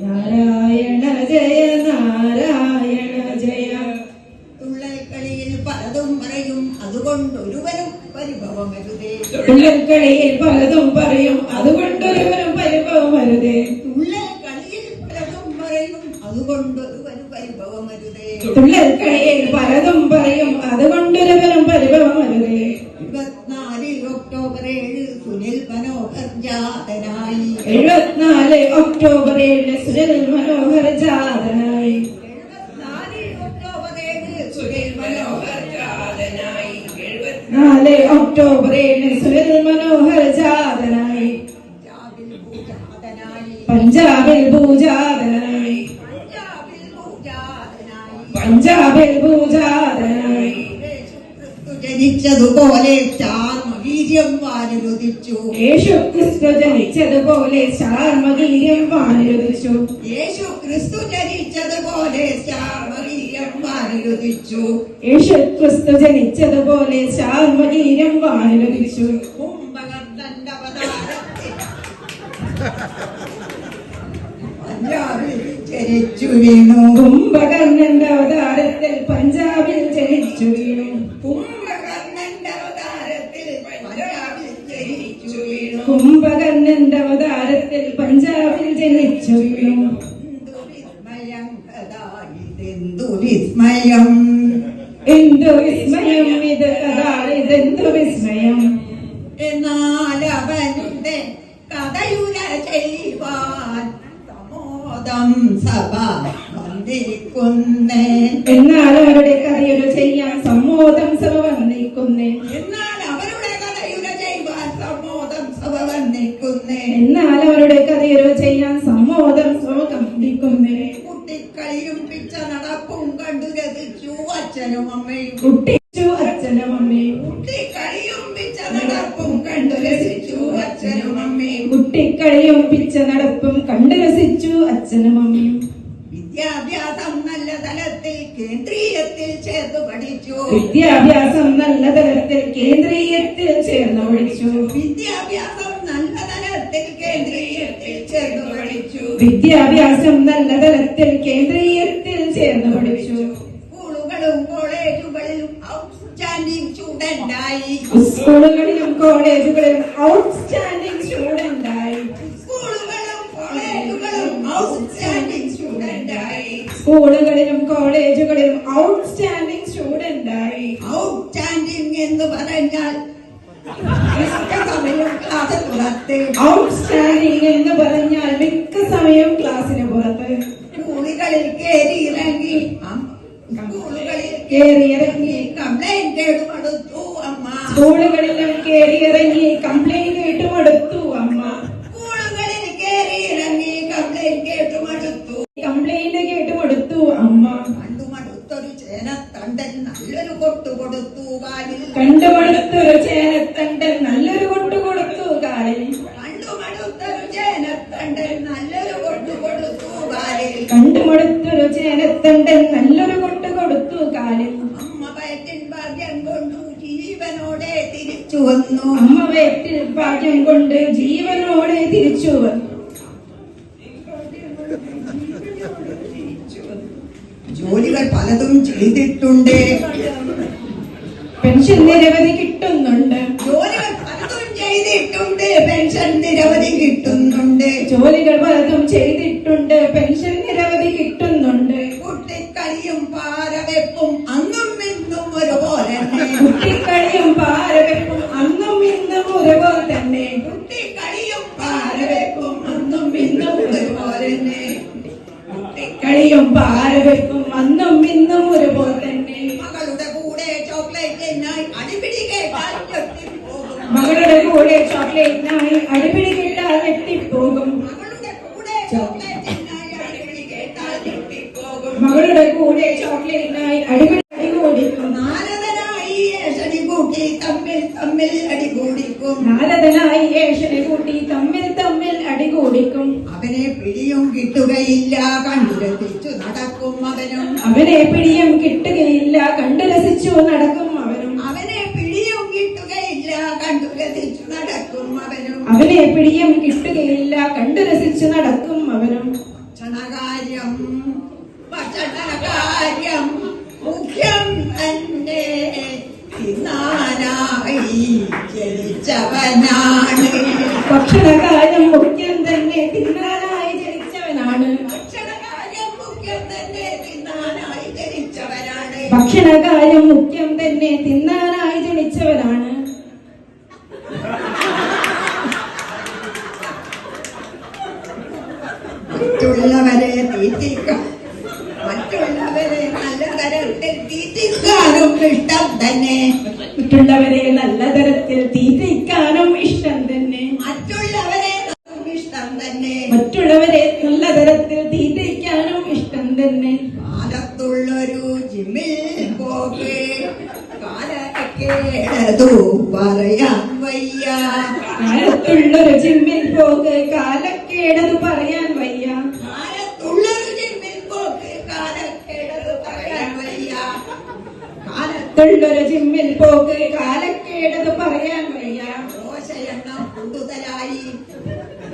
നാരായണ ജയ നാരായണ ജയ. തുള്ളൽക്കളിയിൽ പലതും പറയും അതുകൊണ്ട് ഒരുവനും പരിഭവമരുതേ തുള്ളൽക്കളിയിൽ പലതും പറയും അതുകൊണ്ടൊരുവനും പരിഭവം വരുതേ. തുള്ളൽക്കളിയിൽ പലതും പറയും അതുകൊണ്ട് ഒരുവനും പരിഭവമരുതേ തുള്ളൽക്കളിയിൽ പലതും പറയും ഒക്ടോബർ ഏഴ് സുനിൽ മനോഹരജാതനായി. നാല് ഒക്ടോബർ ഏഴിന് സുനിൽ മനോഹർ ജാതനായി പഞ്ചാബിൽ ഭൂജാതനായി. പഞ്ചാബിൽ പഞ്ചാബിൽ ജനിച്ചതുപോലെ ഭൂജാതനായി ചാർമവീര്യം വാനുരുദിച്ചു യേശു ക്രിസ്തു ജനിച്ചതുപോലെ ശാർമകീര്യം വാനിരുദിച്ചു. യേശു ക്രിസ്തു ജനിച്ചതുപോലെ ചാർമവീര്യം വാനുരുദിച്ചു. യേശു ക്രിസ്തു ജനിച്ചതുപോലെ ശാർമകീര്യം വാനിരുദിച്ചു. കുംഭകർണന്റെ അവതാരത്തിൽ പഞ്ചാബിൽ ജനിച്ചു വീണു. കുംഭകർണന്റെ അവതാരത്തിൽ പഞ്ചാബിൽ ജനിച്ചു വീണു. കുംഭകർണന്റെ വീണു കുംഭകർണന്റെ അവതാരത്തിൽ പഞ്ചാബിൽ ജനിച്ചു വീണു വിസ്മയം എന്തു വിസ്മയം ഇത്? അതാണ് ഇതെന്തു വിസ്മയം എന്നാൽ അവനുടെ കഥയുര ചെയ്യുവാൻ സമോദം സഭ വന്നിരിക്കുന്നേ. എന്നാൽ അവരുടെ കഥയൊരു ചെയ്യാൻ സമ്മോദം സഭ വന്നിരിക്കുന്നേ. എന്നാൽ ചെയ്യാൻ സമ്മോദം കുട്ടിക്കളിയും പിച്ച നടപ്പും കണ്ടു രസിച്ചു അച്ഛനും അമ്മയും. കുട്ടിച്ചു അച്ഛനും അമ്മയും. കുട്ടിക്കളിയും പിച്ച നടപ്പും കണ്ടു രസിച്ചു അച്ഛനും അമ്മയും. കുട്ടിക്കളിയും പിച്ച നടപ്പും കണ്ടു രസിച്ചു അച്ഛനും അമ്മയും. വിദ്യാഭ്യാസം നല്ല തലത്തിൽ കേന്ദ്രീയത്തിൽ ചേർത്ത് പഠിച്ചു. വിദ്യാഭ്യാസം നല്ല തലത്തിൽ കേന്ദ്രീയത്തിൽ ചേർന്ന് പഠിച്ചു. വിദ്യാഭ്യാസം നല്ല തലത്തിൽ കേന്ദ്രീയത്തിൽ ചേർത്ത് പഠിച്ചു വിദ്യാഭ്യാസം നല്ല തലത്തിൽ കേന്ദ്രീയത്തിൽ ചേർന്ന് പഠിച്ചു സ്കൂളുകളും കോളേജുകളിലും ഔട്ട്സ്റ്റാൻഡിംഗ് സ്റ്റുഡന്റായി സ്കൂളുകളിലും കോളേജുകളിലും ഔട്ട്സ്റ്റാൻഡിംഗ് സ്റ്റുഡന്റായി സ്കൂളുകളും കോളേജുകളും ഔട്ട്സ്റ്റാൻഡിംഗ് സ്റ്റുഡന്റായി സ്കൂളുകളിലും കോളേജുകളിലും ഔട്ട്സ്റ്റാൻഡിംഗ് സ്റ്റുഡന്റായി ഔട്ട്സ്റ്റാൻഡിംഗ് എന്ന് പറഞ്ഞാൽ മിക്ക സമയം ക്ലാസ് പുറത്ത് ഔട്ട്സ്റ്റാൻഡിംഗ് എന്ന് പറഞ്ഞാൽ മിക്ക സമയം ക്ലാസ്സിന് പുറത്ത് സ്കൂളുകളിൽ കയറി ഇറങ്ങി സ്കൂളുകളിൽ കയറി ഇറങ്ങി കംപ്ലൈന്റ് കൊടുത്തു അമ്മ. സ്കൂളുകളിൽ കയറി ഇറങ്ങി കംപ്ലൈന്റ് തിരിച്ചു വന്നു. അമ്മ വേറ്റിൽ ഭാഗ്യം കൊണ്ട് ജീവനോടെ തിരിച്ചു വന്നു. ജോലികൾ പലതും ചെയ്തിട്ടുണ്ട്. പെൻഷൻ നിരവധി കിട്ടുന്നുണ്ട്. ജോലികൾ പലതും ചെയ്തിട്ടുണ്ട്. പെൻഷൻ നിരവധി കിട്ടുന്നുണ്ട്. ജോലികൾ പലതും ചെയ്തിട്ടുണ്ട്. പെൻഷൻ നിരവധി കിട്ടുന്നുണ്ട്. കുട്ടിക്കളിയും പാരവെപ്പും അന്നും ഇന്നും ഒരുപോലെ കുട്ടിക്കളിയും പാരവെപ്പും പാരവെപ്പും അന്നും ഇന്നും ഒരുപോലെ തന്നെ. മകളുടെ കൂടെ ചോക്ലേറ്റ് അടിപിടി കേട്ടാൽ. മകളുടെ കൂടെ ചോക്ലേറ്റിനായി അടിപിടി കൂടെ ചോക്ലേറ്റിനായി അടിപിടി കേട്ടാൽ എത്തിപ്പോകും മകളുടെ കൂടെ ചോക്ലേറ്റിനായി അടിപിടി അടികൂടിക്കും. നാരദനായി ഏഷണി കൂട്ടി തമ്മിൽ തമ്മിൽ അടികൂടിക്കും. നാരദനായി ഏഷനെ കൂട്ടി തമ്മിൽ തമ്മിൽ അടികൂടിക്കും അവനെ പിടിയും കിട്ടുകയില്ല കണ്ടു രസിച്ചു നടക്കും അവനും. അവനെ പിടിയും കിട്ടുകയില്ല കണ്ടു രസിച്ചു നടക്കും അവനും. അവനെ പിടിയും കിട്ടുകയില്ല കണ്ടുരത്തിച്ചു നടക്കും അവനും. അവനെ പിടിയും കിട്ടുകയില്ല കണ്ടു രസിച്ചു നടക്കും അവനും. ഭക്ഷണകാര്യം ഭക്ഷണകാര്യം മുഖ്യം തന്നെ. തിന്നാനായി ജനിച്ചവനാണ്. തന്നെ തിന്നാനായി ജനിച്ചവനാണ്. ഭക്ഷണകാര്യം മുഖ്യം തന്നെ തിന്നാനായി ഭക്ഷണകാലം മുഖ്യം തന്നെ തിന്നാനായി ജനിച്ചവനാണ് മറ്റുള്ളവരെ തീറ്റിക്കാൻ മറ്റുള്ളവരെ നല്ല തരത്തിൽ തീറ്റിക്കാനും ഇഷ്ടം തന്നെ മറ്റുള്ളവരെ നല്ല തരത്തിൽ തീറ്റിക്കാനും ഇഷ്ടം തന്നെ മറ്റുള്ളവരെ നമുക്ക് ഇഷ്ടം തന്നെ മറ്റുള്ളവരെ നല്ല തരത്തിൽ തീറ്റയ്ക്കാനും ഇഷ്ടം തന്നെ. കാലത്തുള്ളൊരു ജിമ്മിൽ പോകേ കാലക്കേടതു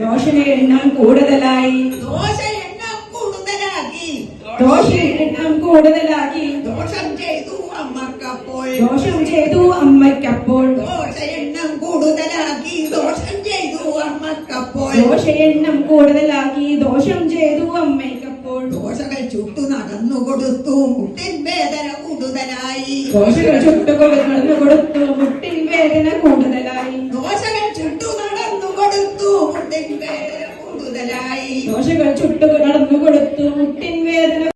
ദോഷണ എണ്ണം കൂടുതലായി. ദോശ എണ്ണം കൂടുതലാക്കി. ദോഷ എണ്ണം കൂടുതലാക്കി. ദോഷം ചെയ്തു അമ്മക്കപ്പോൾ. ദോഷം ചെയ്തു അമ്മയ്ക്കപ്പോൾ. ദോശ എണ്ണം കൂടുതലാക്കി. ദോഷം ചെയ്തു അമ്മക്കപ്പോൾ. ദോഷ എണ്ണം കൂടുതലാക്കി. ദോഷം ചെയ്തു അമ്മയ്ക്കപ്പോൾ. ദോശകൾ ചുട്ടു നടന്നു കൊടുത്തു. മുട്ടിൻ വേദന കൂടുതലായി. ദോഷകൾ നടന്നു കൊടുത്തു. മുട്ടിൻ വേദന കൂടുതലായി. ദോഷകൾ ചുട്ടു കടന്നു കൊടുത്തു മുട്ടിൻ വേദന.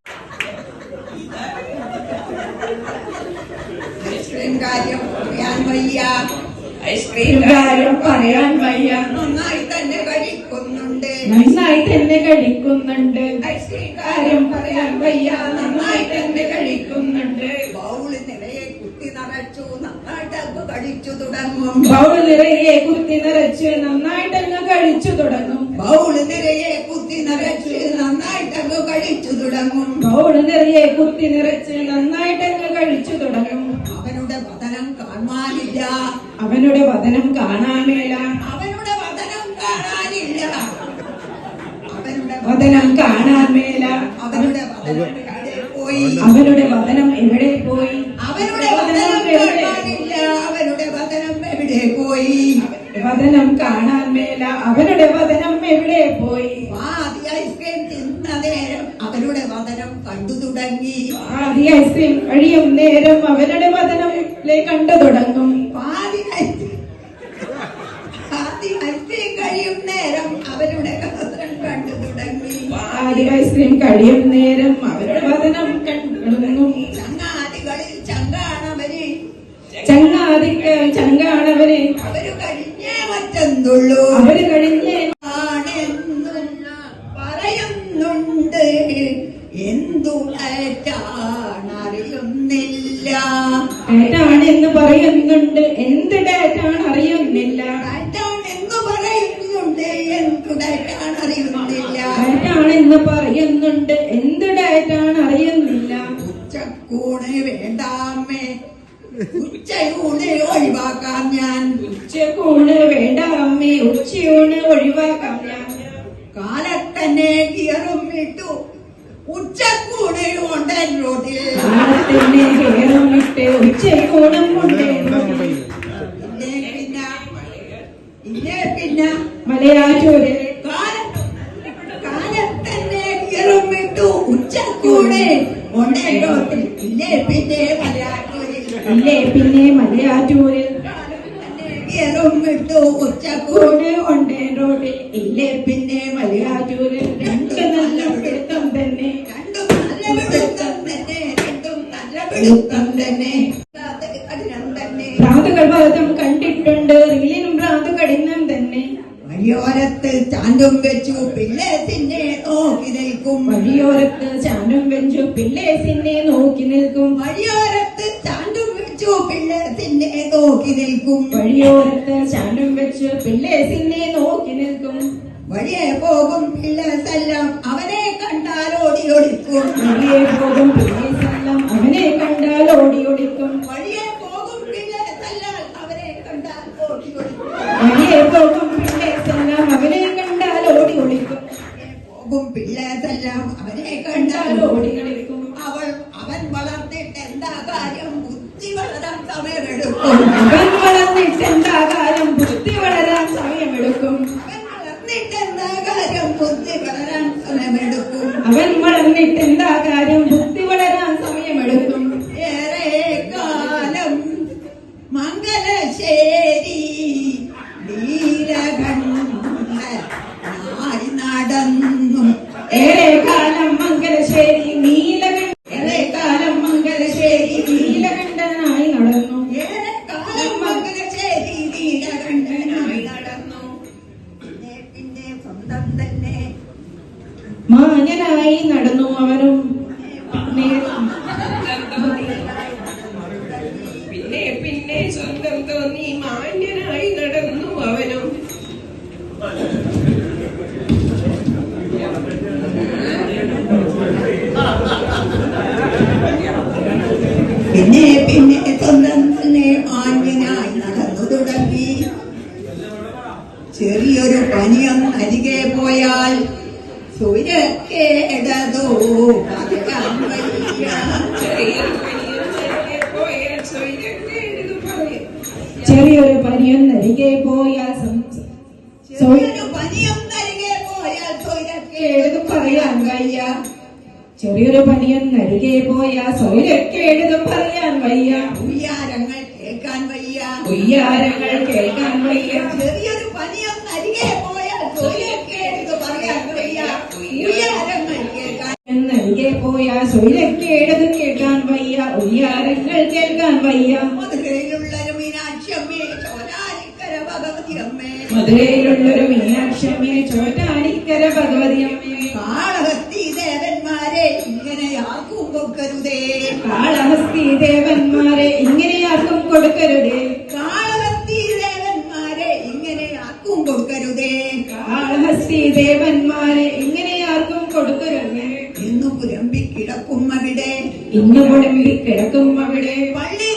ഐസ്ക്രീം കാര്യം പറയാൻ വയ്യ. ഐസ്ക്രീം കാര്യം പറയാൻ വയ്യ. നന്നായി തന്നെ കഴിക്കുന്നുണ്ട്. നന്നായി തന്നെ കഴിക്കുന്നുണ്ട്. ഐസ്ക്രീം കാര്യം പറയാൻ വയ്യ. നന്നായി തന്നെ കഴിക്കുന്നുണ്ട്. ബൗൾ നിറയെ കുത്തി നിറച്ചു. നന്നായിട്ട് അങ്ങ് കഴിച്ചു തുടങ്ങും. ബൗൾ നിറയെ കുത്തി നിറച്ച് നന്നായിട്ടങ്ങ് കഴിച്ചു തുടങ്ങും. ബൗൾ നിറയെ കുത്തി നിറച്ച് നന്നായിട്ട് അങ്ങ് കഴിച്ചു തുടങ്ങും ബൗൾ നിറയെ കുത്തി നിറച്ച് നന്നായിട്ടങ്ങ് കഴിച്ചു തുടങ്ങും അവനുടെ വതനം കാണാനില്ല അവനുടെ വതനം കാണാനില്ല അവനുടെ വതനം കാണാനില്ല അവനുടെ വതനം കാണാൻ മേല അവനുടെ വതനം പോയി അവനുടെ വതനം എവിടെ പോയി അവനുടെ വതനം കാണാനില്ല അവനുടെ വതനം എവിടെ പോയി വതനം കാണാൻ മേല അവനുടെ വതനം എവിടെ പോയി? പാതി ഐസ്ക്രീം തിന്ന നേരം അവരുടെ വതനം കണ്ടു തുടങ്ങി. ആദ്യ ഐസ്ക്രീം കഴിയും നേരം അവരുടെ വതനം കണ്ടു തുടങ്ങും. പാതി ഐസ്ക്രീം പാതി ഐസ്ക്രീം കഴിയും നേരം അവരുടെ വതനം കണ്ടു തുടങ്ങി. ആദ്യ ഐസ്ക്രീം കഴിയും നേരം അവരുടെ വതനം കണ്ടു ചങ്ങാതികളിൽ ചങ്കാണവര്. ചങ്ങാതി ചങ്കാണവര്. അവർ കഴിഞ്ഞേ മറ്റെന്തുള്ളൂ? അവർ കഴിഞ്ഞേ ആണെന്നും പറയുന്നുണ്ട് എന്തു അറിയുന്നില്ല. ഡേറ്റാണെന്ന് പറയുന്നുണ്ട്. എന്ത് ഡേറ്റാണ് അറിയുന്നില്ല? എന്ന് പറയുന്നുണ്ട്. എന്തു അറിയുന്നില്ല. ഡേറ്റാണെന്ന് പറയുന്നുണ്ട്. എന്ത് ഡേറ്റാണ് അറിയുന്നില്ല? ഉച്ചക്കൂണ് വേണ്ടാമേ. ഉച്ചയൂണ് ഒഴിവാക്കാം ഞാൻ. ഉച്ചക്കൂണ് വേണ്ട അമ്മേ ഉച്ചയൂണ് ഒഴിവാക്കാം ഞാൻ. കാലത്തന്നെ കിയറും ഇട്ടു. കാലത്തന്നെ കേറും ഇട്ട് കൊണ്ടേ പിന്നെ പിന്നെ. മലയാറ്റൂരിൽ നല്ല തന്നെ. തന്നെ പലതും കണ്ടിട്ടുണ്ട് റീലിനും ഭ്രാന്ത് കഠിനം തന്നെ വഴിയോരത്ത് ചാണ്ടും വെച്ചു പിള്ളേസിനെ നോക്കി നിൽക്കും. വഴിയോരത്ത് ചാനും വെഞ്ചു പിള്ളേസിനെ നോക്കി നിൽക്കും. വഴിയോരത്ത് ചാണ്ടും വെച്ചു പിള്ളേസിനെ നോക്കി നിൽക്കും. വഴിയോരത്ത് ചാനും വെച്ച് പിള്ളേസിനെ നോക്കി നിൽക്കും. വഴിയെ പോകും പിള്ളേസെല്ലാം അവനെ കണ്ടാൽ ഓടി ഒളിക്കും. വഴിയെ പോകും അവനെ കണ്ടാൽ ഓടി ഒളിക്കും വഴിയെ പിന്നെ സ്വന്തം തോന്നി മാന്യനായി നടന്നു ചെറിയൊരു പനിയൊന്നരികെ പോയാൽ എഴുതും. പറയാൻ വയ്യ. ചെറിയൊരു പനിയൊന്നരികെ പോയാൽ സൗരക്കേടും പറയാൻ വയ്യ. ഉയ്യാരങ്ങൾ കേൾക്കാൻ വയ്യ. ഉയ്യാരങ്ങൾ കേൾക്കാൻ വയ്യ. ചെറിയൊരു പനിയം അരികെ പോയാൽ സൂര്യക്കേട് പറയാൻ വയ്യ. ഉയ്യാരങ്ങൾ കേൾക്കാൻ എന്നരികെ പോയാൽ എഴുതും കേൾക്കാൻ വയ്യ. ഉയ്യാരങ്ങൾ കേൾക്കാൻ വയ്യ. മധുരയിലുള്ളൊരു മീനാക്ഷമ്മേ ചോറ്റാനിക്കര ഭഗവതി അമ്മേ കാളഹസ്തി ദേവന്മാരെ ഇങ്ങനെ ആർക്കും കൊടുക്കരുതേ. കാളഹസ്തി ദേവന്മാരെ ഇങ്ങനെ ആർക്കും കൊടുക്കരുതേ. കാളഹസ്തി ദേവന്മാരെ ഇങ്ങനെ ആർക്കും കൊടുക്കരുതേ. കാളഹസ്തി ദേവന്മാരെ ഇങ്ങനെ ആർക്കും കൊടുക്കരുതേ. ഇന്നു പുരമ്പി കിടക്കും അവിടെ ഇന്നു മുടമ്പി കിടക്കും അവിടെ പള്ളിക്കുന്നിൽ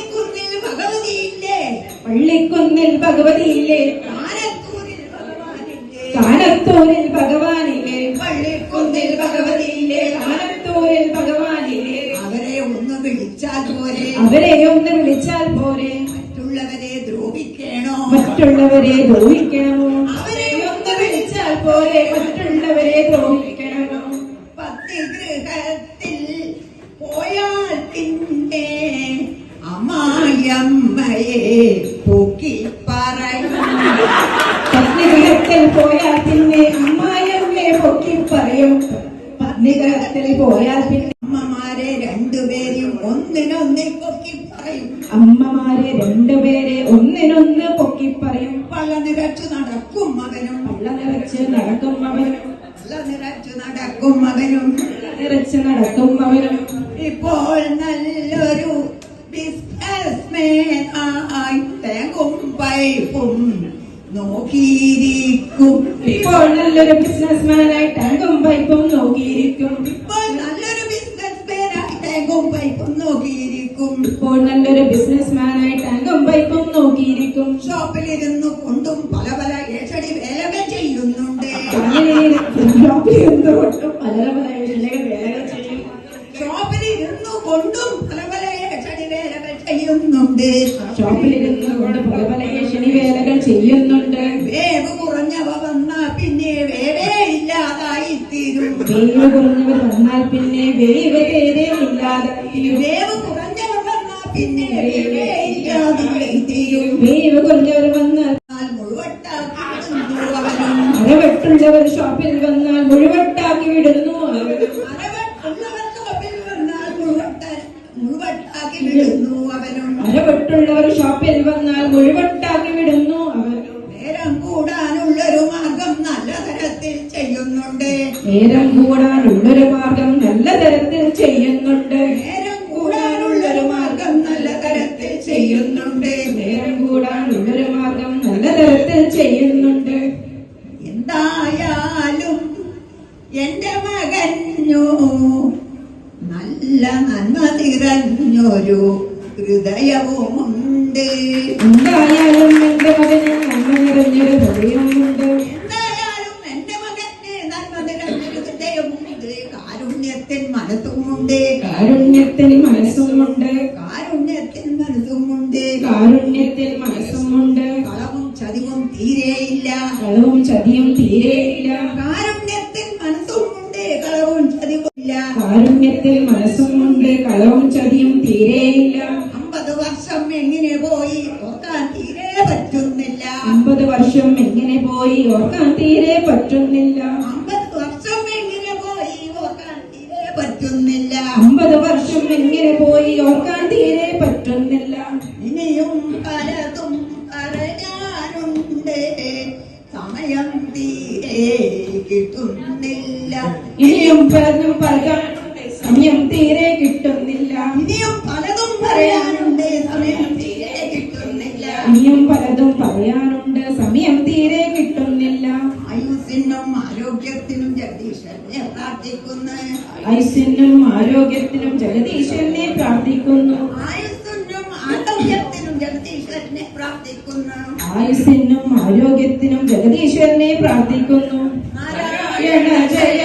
കാനത്തൂരിൽ ഭഗവാനില്ലേ? പള്ളിക്കുന്നിൽ ഭഗവതിയില്ലേ കാനത്തൂരിൽ ഭഗവാനില്ലേ? അവരെ ഒന്ന് വിളിച്ചാൽ പോരെ. അവരെ ഒന്ന് വിളിച്ചാൽ പോരെ. മറ്റുള്ളവരെ ദ്രോഹിക്കണോ? മറ്റുള്ളവരെ ദ്രോഹിക്കണമോ? അവരെ ഒന്ന് വിളിച്ചാൽ പോരെ. മറ്റുള്ളവരെ ദ്രോഹിക്കണമോ? പത്തിഗൃഹത്തിൽ പോയാൽ പിന്നെ അമ്മായിയമ്മയെ പോയാൽ പിന്നെ പൊക്കി പറയും. പത്നിഗ്രഹത്തിൽ പോയാൽ പിന്നെ അമ്മമാരെ രണ്ടുപേരും ഒന്നിനൊന്നിൽ പൊക്കി പറയും. അമ്മമാരെ രണ്ടുപേരെ ഒന്നിനൊന്ന് പൊക്കി പറയും. പള്ള നിറച്ചു നടക്കും മകനും പള്ള നിറച്ച് നടക്കും മകനും പള്ള നിറച്ചു നടക്കും മകനും ഇപ്പോൾ നല്ലൊരു ബിസിനസ്മാനായി ടാങ്കും പൈപ്പും നോക്കിയിരിക്കും. ഇപ്പോൾ നല്ലൊരു ബിസിനസ്മേനായി തേങ്ങും പൈപ്പും നോക്കിയിരിക്കും. ഇപ്പോൾ നല്ലൊരു ബിസിനസ്മാനായി ടാങ്കും പൈപ്പും നോക്കിയിരിക്കും. ഷോപ്പിലിരുന്നു വേവ് കുറഞ്ഞവർ വന്നാൽ പിന്നെ വേവ് ഇല്ലാതെ വേവ് കുറഞ്ഞവർ വന്ന പിന്നെ വേവേ കുറഞ്ഞവർ വന്നാൽ അരവട്ടുള്ളവർ ഷോപ്പിൽ വന്നാൽ മുഴുവട്ടാക്കി വിടുന്നു. അരവട്ടുള്ളവർ ഷോപ്പിൽ വന്നാൽ മുഴുവട്ട നേരം കൂടാനുള്ളൊരു മാർഗം നല്ല തരത്തിൽ ചെയ്യുന്നുണ്ട്. നേരം കൂടാനുള്ളൊരു മാർഗം നല്ല തരത്തിൽ ചെയ്യുന്നുണ്ട്. നേരം കൂടാനുള്ളൊരു മാർഗം നല്ല തരത്തിൽ ചെയ്യുന്നുണ്ട്. എന്തായാലും എന്റെ മകഞ്ഞു നല്ല നന്മ തിരഞ്ഞൊരു ഹൃദയവുമുണ്ട്. എന്തായാലും എന്റെ മകന് നന്മ നിറഞ്ഞൊരു ഹൃദയമുണ്ട് കാരുണ്യത്തിൻ മനസ്സുമുണ്ട്. കാരുണ്യത്തിൽ മനസ്സുമുണ്ട്. കാരുണ്യത്തിൻ മനസ്സുമുണ്ട്. കാരുണ്യത്തിൽ മനസ്സുമുണ്ട്. കളവും ചതിവും തീരെയില്ല. കളവും ചതിയും തീരെയില്ല. കാരുണ്യത്തിൻ പറ്റുന്നില്ല. അമ്പത് വർഷം എങ്ങനെ പോയി? ഓർക്കാൻ തീരെ പറ്റുന്നില്ല. ഇനിയും പലതും പറയാനുണ്ട്. സമയം തീരെ കിട്ടുന്നില്ല. ഇനിയും പലതും പറയാനുണ്ട് ആരോഗ്യത്തിനും ജഗതീശ്വരനെ പ്രാർത്ഥിക്കുന്നു. ആയുസ്സിനും ആരോഗ്യത്തിനും ജഗതീശ്വരനെ പ്രാർത്ഥിക്കുന്നു. ആയുസ്സിനും ആരോഗ്യത്തിനും ജഗദീശ്വരനെ പ്രാർത്ഥിക്കുന്നു. നാരായണ ജയ